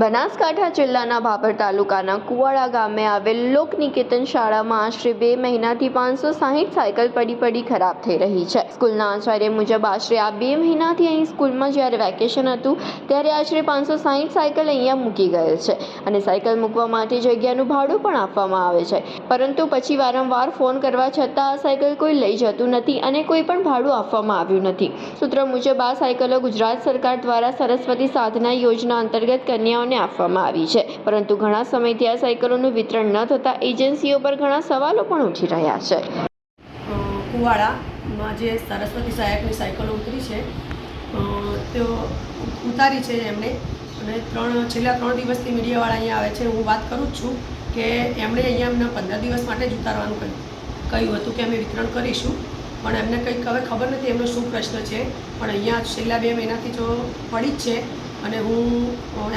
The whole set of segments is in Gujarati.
બનાસકાંઠા જિલ્લાના ભાભર તાલુકાના કુવાડા ગામે આવેલ લોકનિકેતન શાળામાં આશરે બે મહિનાથી પાંચસો સાહીઠ સાયકલ પડી પડી ખરાબ થઈ રહી છે. સ્કૂલના આચાર્ય મુજબ આશરે આ બે મહિનાથી અહીં સ્કૂલમાં જ્યારે વેકેશન હતું, ત્યારે આશરે પાંચસો સાહીઠ સાયકલ અહીંયા મૂકી ગયેલ છે અને સાયકલ મૂકવા માટે જગ્યાનું ભાડું પણ આપવામાં આવે છે. પરંતુ પછી વારંવાર ફોન કરવા છતાં આ સાયકલ કોઈ લઈ જતું નથી અને કોઈ પણ ભાડું આપવામાં આવ્યું નથી. સૂત્ર મુજબ આ સાયકલો ગુજરાત સરકાર દ્વારા સરસ્વતી સાધના યોજના અંતર્ગત કન્યાઓને આપવામાં આવી છે. પરંતુ ઘણા સમયથી આ સાયકલોનું વિતરણ ન થતાં એજન્સીઓ પર ઘણા સવાલો પણ ઉઠી રહ્યા છે. કુવાડામાં જે સરસ્વતી સહાયકની સાયકલો ઉતરી છે તેઓ ઉતારી છે એમણે. અને ત્રણ, છેલ્લા ત્રણ દિવસથી મીડિયાવાળા અહીંયા આવે છે. હું વાત કરું જ છું કે એમણે અહીંયા અમને પંદર દિવસ માટે જ ઉતારવાનું કહ્યું કહ્યું હતું કે અમે વિતરણ કરીશું. પણ એમને કંઈક હવે ખબર નથી એમનો શું પ્રશ્ન છે. પણ અહીંયા છેલ્લા બે મહિનાથી જો પડી જ છે. અને હું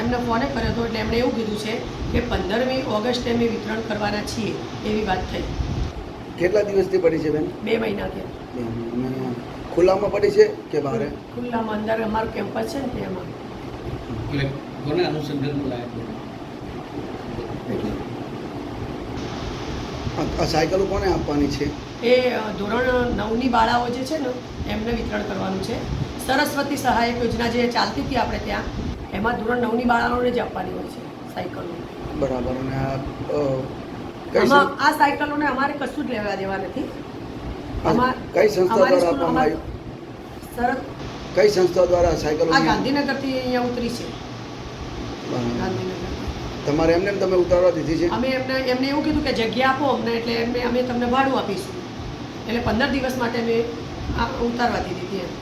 એમને ફોને કર્યો હતો એટલે એમણે એવું કીધું છે કે પંદરમી ઓગસ્ટે અમે વિતરણ કરવાના છીએ એવી વાત થઈ. કેટલા દિવસથી પડી છે બેન? બે મહિનાથી. ખુલ્લામાં પડી છે કે બહાર? ખુલ્લામાં અંદર અમારું કેમ્પસ છે ને તેમાં એટલે કોને અનુસંધાન એટલે આ- સાયકલો કોને આપવાની છે? એ ધોરણ નવની બાળાઓ જે છે ને એમને વિતરણ કરવાનું છે. સરસ્વતી સહાયક યોજના જે ચાલતી હતી આપણે ત્યાં એમાં ધોરણ નવની બાળાઓને જ આપવાની હોય છે સાયકલો. બરાબર અને આ સાયકલોને અમારે કશું જ લેવા દેવા નથી. કઈ સંસ્થા દ્વારા આપવામાં અમારી- આવી સરસ કઈ સંસ્થા દ્વારા સાયકલો આ ગાંધીનગરથી અહીંયા ઉતરી છે. બરાબર. ગાંધીનગર. તમારે એમને એમ તમે ઉતારવા દીધી છે? અમે એમને એમને એવું કીધું કે જગ્યા આપો અમને, એટલે એમને, અમે તમને ભાડું આપીશું. એટલે પંદર દિવસ માટે અમે ઉતારવા દીધી હતી એમ.